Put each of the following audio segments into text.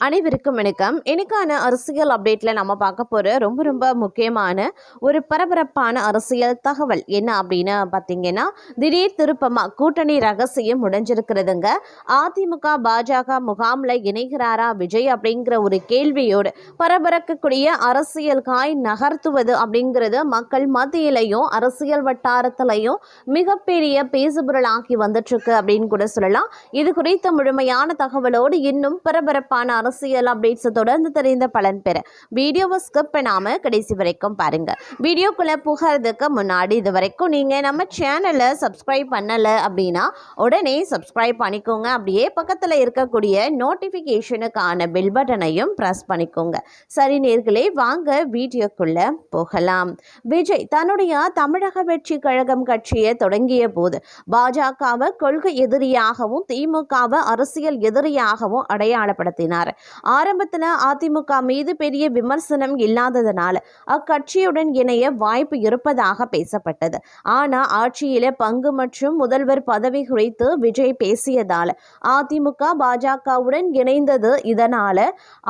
அனைவருக்கும் வணக்கம். இன்னைக்கான அரசியல் அப்டேட்டில் நம்ம பார்க்க போகிற ரொம்ப ரொம்ப முக்கியமான ஒரு பரபரப்பான அரசியல் தகவல் என்ன அப்படின்னு பார்த்தீங்கன்னா திடீர் திருப்பமா கூட்டணி ரகசியம் முடிஞ்சிருக்கிறதுங்க. அதிமுக பாஜக முகாமில் இணைகிறாரா விஜய் அப்படிங்கிற ஒரு கேள்வியோடு பரபரக்கக்கூடிய அரசியல் காய் நகர்த்துவது அப்படிங்கிறது மக்கள் மத்தியிலையும் அரசியல் வட்டாரத்திலையும் மிகப்பெரிய பேசுபொருளாகி வந்துட்டுருக்கு அப்படின்னு கூட சொல்லலாம். இது குறித்த முழுமையான தகவலோடு இன்னும் பரபரப்பான அரசியல் அப்டேட்ஸ் தொடர்ந்து தெரிந்த பலன் பெற வீடியோவை ஸ்கிப் பண்ணாமல் கடைசி வரைக்கும் பாருங்கள் வீடியோக்குள்ளே புகிறதுக்கு முன்னாடி இது வரைக்கும் நீங்கள் நம்ம சேனலை சப்ஸ்கிரைப் பண்ணலை அப்படின்னா உடனே சப்ஸ்கிரைப் பண்ணிக்கோங்க. அப்படியே பக்கத்தில் இருக்கக்கூடிய நோட்டிஃபிகேஷனுக்கான பெல் பட்டனையும் ப்ரெஸ் பண்ணிக்கோங்க. சரி நேர்களே வாங்க வீடியோக்குள்ளே போகலாம். விஜய் தன்னுடைய தமிழக வெற்றி கழகம் கட்சியை தொடங்கிய போது பாஜகவை கொள்கை எதிரியாகவும் திமுகவை அரசியல் எதிரியாகவும் அடையாளப்படுத்தினார். ஆரம்பத்தில் அதிமுக மீது பெரிய விமர்சனம் இல்லாததனால அக்கட்சியுடன் இணைய வாய்ப்பு இருப்பதாக பேசப்பட்டது. ஆனால் ஆட்சியில பங்கு மற்றும் முதல்வர் பதவி குறித்து விஜய் பேசியதால அதிமுக பாஜகவுடன் இணைந்தது இதனால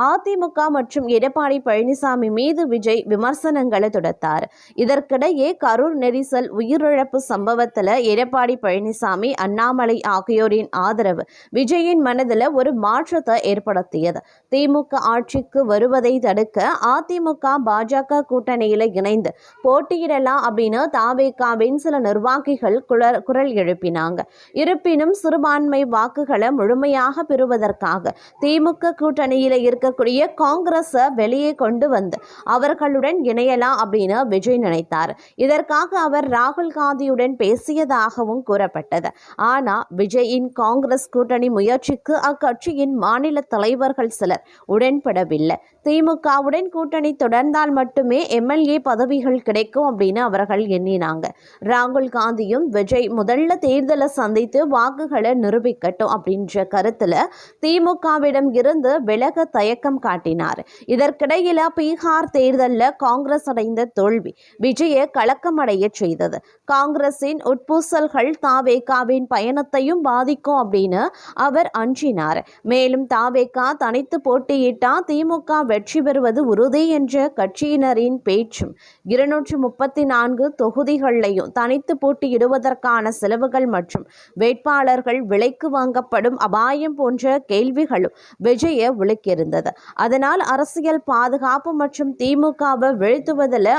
அதிமுக மற்றும் எடப்பாடி பழனிசாமி மீது விஜய் விமர்சனங்களை தொடுத்தார். இதற்கிடையே கரூர் நெரிசல் உயிரிழப்பு சம்பவத்தில் எடப்பாடி பழனிசாமி அண்ணாமலை ஆகியோரின் ஆதரவு விஜயின் மனதில் ஒரு மாற்றத்தை ஏற்படுத்தியது. திமுக ஆட்சிக்கு வருவதை தடுக்க அதிமுக பாஜக கூட்டணியில் இணைந்து போட்டியிடலாம் அப்படின்னு தாவேகாவின் சில நிர்வாகிகள் குரல் குரல் எழுப்பினாங்க. இருப்பினும் சிறுபான்மை வாக்குகளை முழுமையாக பெறுவதற்காக திமுக கூட்டணியில் இருக்கக்கூடிய காங்கிரஸை வெளியே கொண்டு வந்து அவர்களுடன் இணையலாம் அப்படின்னு விஜய் நினைத்தார். இதற்காக அவர் ராகுல் காந்தியுடன் பேசியதாகவும் கூறப்பட்டது. ஆனால் விஜயின் காங்கிரஸ் கூட்டணி முயற்சிக்கு அக்கட்சியின் மாநில தலைவர்கள் சிலர் உடன்படவில்லை. திமுகவுடன் கூட்டணி தொடர்ந்தால் மட்டுமே எம்எல்ஏ பதவிகள் கிடைக்கும் அப்படின்னு அவர்கள் எண்ணினாங்க. ராகுல் காந்தியும் விஜய் முதல்ல தேர்தலை சந்தித்து வாக்குகளை நிரூபிக்கட்டும் அப்படின்ற கருத்தில் திமுகவிடம் இருந்து விலக தயக்கம் காட்டினார். இதற்கிடையில பீகார் தேர்தலில் காங்கிரஸ் அடைந்த தோல்வி. விஜயை கலக்கமடைய செய்தது. காங்கிரசின் உட்பூசல்கள் தாவேகாவின் பயணத்தையும் பாதிக்கும் அப்படின்னு அவர் அஞ்சினார். மேலும் தாவேகா தனித்து போட்டியிட்டா திமுக வெற்றி பெறுவது உறுதி என்ற கட்சியினரின் பேச்சும் இருநூற்றி முப்பத்தி நான்கு தொகுதிகளையும் தனித்து போட்டியிடுவதற்கான செலவுகள் மற்றும் வேட்பாளர்கள் விலைக்கு வாங்கப்படும் அபாயம் போன்ற கேள்விகளும் விஜய விழுக்கியிருந்தது அதனால் அரசியல் பாதுகாப்பு மற்றும் திமுகவை வீழ்த்துவதில்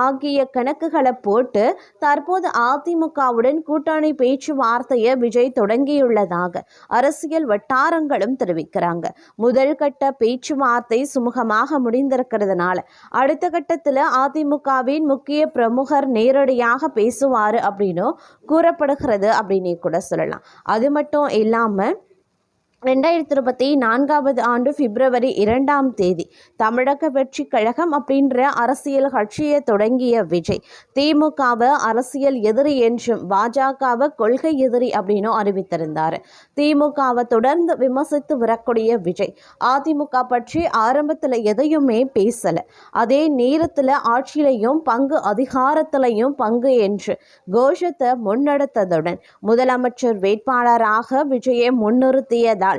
ஆகிய கணக்குகளை போட்டு தற்போது அதிமுகவுடன் கூட்டணி பேச்சுவார்த்தையை விஜய் தொடங்கியுள்ளதாக அரசியல் வட்டாரங்களும் தெரிவிக்கிறாங்க. முதல் கட்ட பேச்சுவார்த்தை சுமூகமாக முடிந்திருக்கிறதுனால அடுத்த கட்டத்தில் அதிமுகவின் முக்கிய பிரமுகர் நேரடியாக பேசுவார் அப்படின்னு கூறப்படுகிறது அப்படின்னு கூட சொல்லலாம். அது மட்டும் இல்லாமல் ரெண்டாயிரத்தி இருபத்தி நான்காவது ஆண்டு பிப்ரவரி இரண்டாம் தேதி தமிழக வெற்றி கழகம் அப்படின்ற அரசியல் கட்சியை தொடங்கிய விஜய். திமுகவை அரசியல் எதிரி என்றும் பாஜகவை கொள்கை எதிரி அப்படின்னும் அறிவித்திருந்தார். திமுகவை தொடர்ந்து விமர்சித்து வரக்கூடிய விஜய் அதிமுக பற்றி ஆரம்பத்தில் எதையுமே பேசலை. அதே நேரத்தில் ஆட்சியிலையும் பங்கு அதிகாரத்திலையும் பங்கு என்று கோஷத்தை முன்னெடுத்ததுடன் முதலமைச்சர் வேட்பாளராக விஜயை முன்னிறுத்தியதால்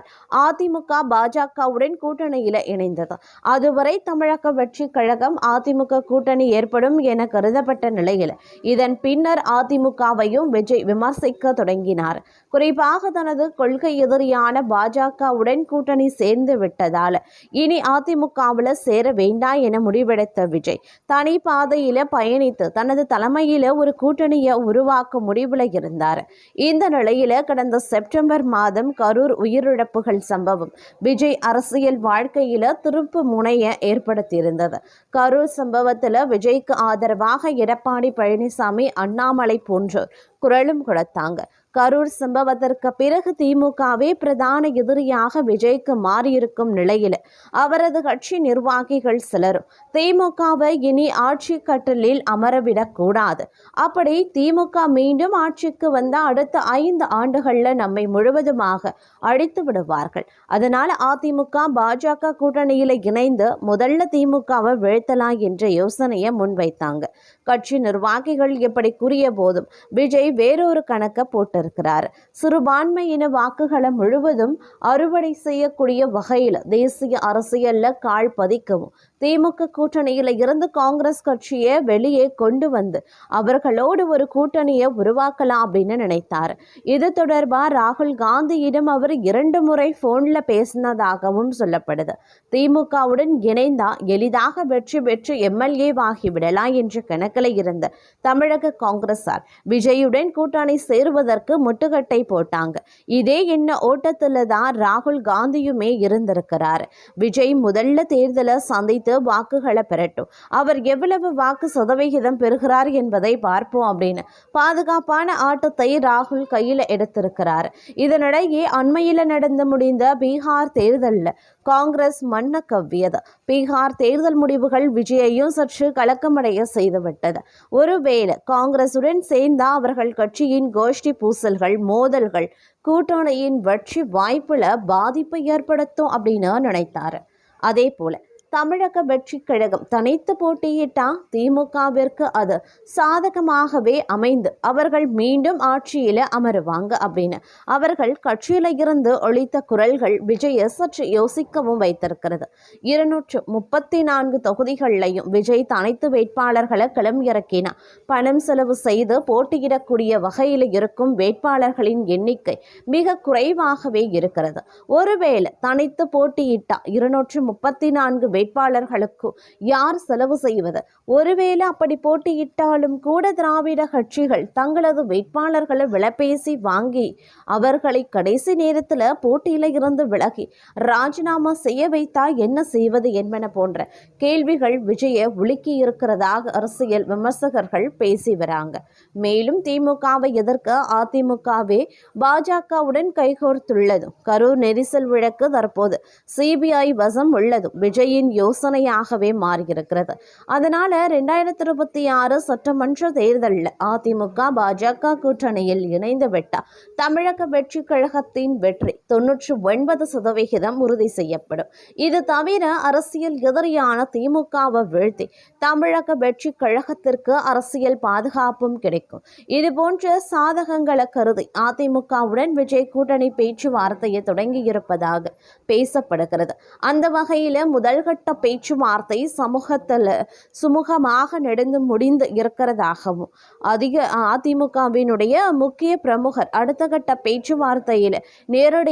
அதிமுக பாஜகவுடன் கூட்டணியில் இணைந்தது. அதுவரை தமிழக வெற்றி கழகம் அதிமுக கூட்டணி ஏற்படும் என கருதப்பட்ட நிலையில் இதன் பின்னர் அதிமுகவையும் விஜய் விமர்சிக்க தொடங்கினார். குறிப்பாக தனது கொள்கை எதிரியான பாஜகவுடன் கூட்டணி சேர்ந்து விட்டதால் இனி அதிமுகவில் சேர வேண்டாம் என முடிவெடுத்த விஜய் தனி பாதையில் பயணித்து தனது தலைமையில் ஒரு கூட்டணியை உருவாக்க முடிவில் இருந்தார். இந்த நிலையில் கடந்த செப்டம்பர் மாதம் கரூர் உயிரிழப்பு உயிரிழப்புகள் சம்பவம். விஜய் அரசியல் வாழ்க்கையில திருப்பு முனைய ஏற்படுத்தியிருந்தது. கரூர் சம்பவத்தில் விஜய்க்கு ஆதரவாக எடப்பாடி பழனிசாமி அண்ணாமலை போன்றோர் குரலும் கொடுத்தாங்க. கரூர் சம்பவத்திற்கு பிறகு திமுகவே பிரதான எதிரியாக விஜய்க்கு மாறியிருக்கும் நிலையில் அவரது கட்சி நிர்வாகிகள் சிலரும் திமுகவை இனி ஆட்சி கட்டலில் அமரவிடக்கூடாது அப்படி திமுக மீண்டும் ஆட்சிக்கு வந்த அடுத்த ஐந்து ஆண்டுகளில் நம்மை முழுவதுமாக அழித்து விடுவார்கள். அதனால அதிமுக பாஜக கூட்டணியில் இணைந்து முதல்ல திமுகவை வீழ்த்தலாம் என்ற யோசனையை முன்வைத்தாங்க. கட்சி நிர்வாகிகள் எப்படி கூறிய போதும் விஜய் வேறொரு கணக்கை போட்டு இருந்திருக்கிறார் சிறுபான்மையின வாக்குகளை முழுவதும் அறுவடை செய்யக்கூடிய வகையில் தேசிய அரசியல்ல கால் பதிக்கவும். திமுக கூட்டணியில இருந்து காங்கிரஸ் கட்சியை வெளியே கொண்டு வந்து அவர்களோடு ஒரு கூட்டணியை உருவாக்கலாம் அப்படின்னு நினைத்தார். இது தொடர்பாக ராகுல் காந்தியிடம் அவர் இரண்டு முறை போன்ல பேசினதாகவும் சொல்லப்படுது. திமுகவுடன் இணைந்தா எளிதாக வெற்றி பெற்று எம்எல்ஏவாகி விடலாம் என்ற கணக்கில் இருந்த தமிழக காங்கிரசார் விஜயுடன் கூட்டணி சேருவதற்கு முட்டுக்கட்டை போட்டாங்க. இதே என்ன ஓட்டத்துல தான் ராகுல் காந்தியுமே இருந்திருக்கிறார். விஜய் முதல்ல தேர்தலை சந்தித்து வாக்குகளை பெறட்டும். அவர் எவ்வளவு வாக்கு சதவிகிதம் பெறுகிறார் என்பதை பார்ப்போம் அப்படின்னு. பாதுகாப்பான ஆட்டத்தை ராகுல் கையில் எடுத்திருக்கிறார். இதனிடையே அண்மையில் நடந்து முடிந்த பீகார் தேர்தலில் காங்கிரஸ் மன்ன கவ்வியது பீகார் தேர்தல் முடிவுகள் விஜயையும் சற்று கலக்கமடைய செய்துவிட்டது. ஒருவேளை காங்கிரசுடன் சேர்ந்தா அவர்கள் கட்சியின் கோஷ்டி பூசல்கள் மோதல்கள் கூட்டணியின் வெற்றி வாய்ப்புல பாதிப்பை ஏற்படுத்தும் அப்படின்னு நினைத்தாரு. அதே போல தமிழக வெற்றி கழகம் தனித்து போட்டியிட்டா திமுகவிற்கு அது சாதகமாகவே அமைந்து அவர்கள் மீண்டும் ஆட்சியில அமருவாங்க அப்படின்னு. அவர்கள் கட்சியில இருந்து ஒழித்த குரல்கள் விஜய சற்று யோசிக்கவும் வைத்திருக்கிறது. இருநூற்று முப்பத்தி நான்கு தொகுதிகளிலையும் விஜய் தனித்து வேட்பாளர்களை கிளம்பிறக்கினார் பணம் செலவு செய்து போட்டியிடக்கூடிய வகையில் இருக்கும் வேட்பாளர்களின் எண்ணிக்கை மிக குறைவாகவே இருக்கிறது. ஒருவேளை தனித்து போட்டியிட்டா இருநூற்று முப்பத்தி நான்கு வேட்பாளர்களுக்கு யார் செலவு செய்வது? ஒருவேளை அப்படி போட்டியிட்டாலும் கூட திராவிட கட்சிகள் தங்களது வேட்பாளர்களை விலப்பேசி வாங்கி அவர்களை கடைசி நேரத்தில் போட்டியில இருந்து விலகி ராஜினாமா செய்ய வைத்தா என்ன செய்வது என்பன போன்ற கேள்விகள் விஜய உலுக்கி இருக்கிறதாக அரசியல் விமர்சகர்கள் பேசி வராங்க. மேலும் திமுகவை எதிர்க்க அதிமுகவே பாஜகவுடன் கைகோர்த்துள்ளது. கரூர் நெரிசல் வழக்கு தற்போது சிபிஐ வசம் உள்ளது. விஜயின் யோசனையாகவே மாறியிருக்கிறது. அதனால ரெண்டாயிரத்தி இருபத்தி ஆறு சட்டமன்ற தேர்தலில் அதிமுக பாஜக கூட்டணியில் இணைந்து விட்டார் தமிழக வெற்றி கழகத்தின் வெற்றி தொன்னூற்றி ஒன்பது சதவிகிதம் உறுதி செய்யப்படும். இது தவிர அரசியல் எதிரியான திமுகவை வீழ்த்தி தமிழக வெற்றி கழகத்திற்கு அரசியல் பாதுகாப்பும் கிடைக்கும். இது போன்ற சாதகங்களை கருதி அதிமுகவுடன் விஜய் கூட்டணி பேச்சுவார்த்தையை தொடங்கியிருப்பதாக பேசப்படுகிறது. அந்த வகையில் முதல்கட்ட பேச்சுவார்த்தை சமூகத்தில் சுமூகமாக நடந்து முடிந்து இருக்கிறதாகவும் அதிக அதிமுகவினுடைய முக்கிய பிரமுகர் அடுத்த கட்ட பேச்சுவார்த்தையில்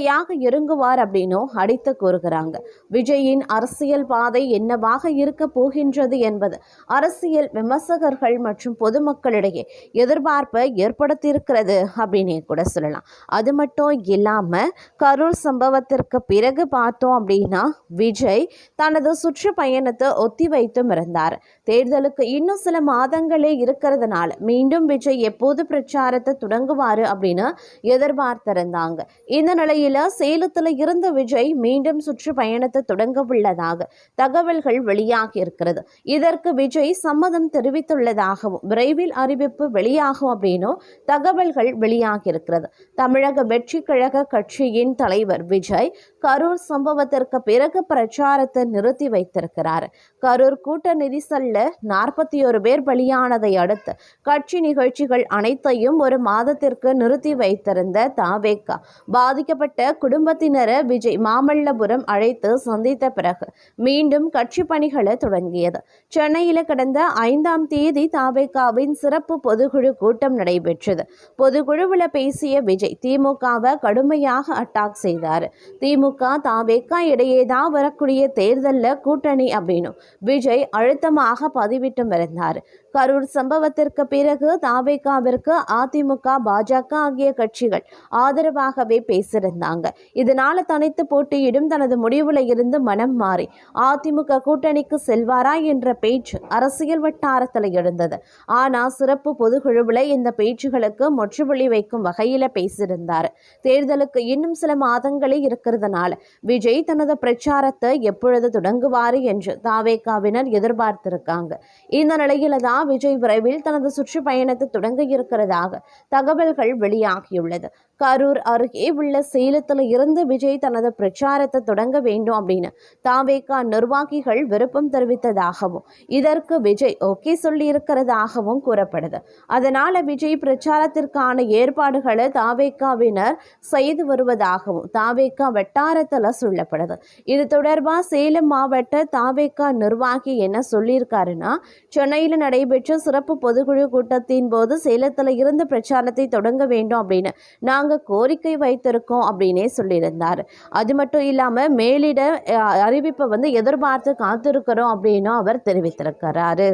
நேரடியாக இறங்குவார் அப்படின்னும் அடித்து கூறுகிறாங்க. விஜயின் அரசியல் பாதை என்னவாக இருக்க போகின்றது என்பது அரசியல் விமர்சகர்கள் மற்றும் பொதுமக்களிடையே எதிர்பார்ப்பை ஏற்படுத்தியிருக்கிறது அப்படின்னே கூட சொல்லலாம். அது மட்டும் இல்லாமல் கரூர் சம்பவத்திற்கு பிறகு பார்த்தோம் அப்படின்னா விஜய் தனது சுற்றுப்பயணத்தை ஒத்தி வைத்தும் இருந்தார். தேர்தலுக்கு இன்னும் சில மாதங்களே இருக்கிறதுனால மீண்டும் விஜய் எப்போது பிரச்சாரத்தை தொடங்குவார் அப்படின்னு எதிர்பார்த்திருந்தாங்க. இந்த நிலையில் சேலத்தில் இருந்த விஜய் மீண்டும் சுற்றுப்பயணத்தை தொடங்க உள்ளதாக தகவல்கள் வெளியாகி இருக்கிறது. இதற்கு விஜய் சம்மதம் தெரிவித்துள்ளதாகவும் விரைவில் அறிவிப்பு வெளியாகும் அப்படின்னும் தகவல்கள் வெளியாகி இருக்கிறது. தமிழக வெற்றி கழக கட்சியின் தலைவர் விஜய் கரூர் சம்பவத்திற்கு பிறகு பிரச்சாரத்தை நிறுத்தி வைத்திருக்கிறார். கரூர் கூட்ட நெரிசல்ல நாற்பத்தி ஒரு பேர் பலியானதை அடுத்து கட்சி நிகழ்ச்சிகள் அனைத்தையும் ஒரு மாதத்திற்கு நிறுத்தி வைத்திருந்த தாவேக்கா பாதிக்கப்பட்ட குடும்பத்தினரை விஜய் மாமல்லபுரம் அழைத்து சந்தித்த பிறகு மீண்டும் கட்சி பணிகளை தொடங்கியது. சென்னையில் கடந்த ஐந்தாம் தேதி தாவேக்காவின் சிறப்பு பொதுக்குழு கூட்டம் நடைபெற்றது. பொதுக்குழுவில் பேசிய விஜய் திமுகவை கடுமையாக அட்டாக் செய்தார். திமுக தாவேக்கா இடையே தான் வரக்கூடிய தேர்தலில் கூட்டணி அப்படின்னு விஜய் அழுத்தமாக பதிவிட்டும் இருந்தார் கரூர் சம்பவத்திற்கு பிறகு தாவேக்காவிற்கு அதிமுக பாஜக ஆகிய கட்சிகள் ஆதரவாகவே பேசியிருந்தாங்க. இதனால தனித்து போட்டியிடும் தனது முடிவுல இருந்து மனம் மாறி அதிமுக கூட்டணிக்கு செல்வாரா என்ற பேச்சு அரசியல் வட்டாரத்தில் எழுந்தது. ஆனால் சிறப்பு பொதுக்குழுவில் இந்த பேச்சுகளுக்கு முற்றுப்புள்ளி வைக்கும் வகையில் பேசியிருந்தார். தேர்தலுக்கு இன்னும் சில மாதங்களே இருக்கிறதுனால விஜய் தனது பிரச்சாரத்தை எப்பொழுது தொடங்குவார் என்று தாவேகாவினர் எதிர்பார்த்திருக்காங்க. இந்த நிலையில தான் விஜய் விரைவில் தனது சுற்றுப்பயணத்தை தொடங்க இருக்கிறதாக தகவல்கள் வெளியாகியுள்ளது. கரூர் அருகே உள்ள சேலத்தில் இருந்து விஜய் தனது பிரச்சாரத்தை தொடங்க வேண்டும் அப்படின்னு தாவேகா நிர்வாகிகள் விருப்பம் தெரிவித்ததாகவும் இதற்கு விஜய் ஓகே சொல்லி இருக்கிறதாகவும் கூறப்படுது. அதனால விஜய் பிரச்சாரத்திற்கான ஏற்பாடுகளை தாவேகாவினர் செய்து வருவதாகவும் தாவேகா வட்டாரத்தில் சொல்லப்படுது. இது தொடர்பாக சேலம் மாவட்ட தாவேகா நிர்வாகி என்ன சொல்லியிருக்காருன்னா சென்னையில் நடைபெற்ற சிறப்பு பொதுக்குழு கூட்டத்தின் போது சேலத்தில் இருந்து பிரச்சாரத்தை தொடங்க வேண்டும் அப்படின்னு நாங்கள் கோரிக்கை வைத்திருக்கோம் அப்படின்னே சொல்லியிருந்தார். அது மட்டும் இல்லாமல் மேலிட அஹ், அறிவிப்பை வந்து எதிர்பார்த்து காத்திருக்கிறோம் அப்படின்னும் அவர் தெரிவித்திருக்கிறாரு.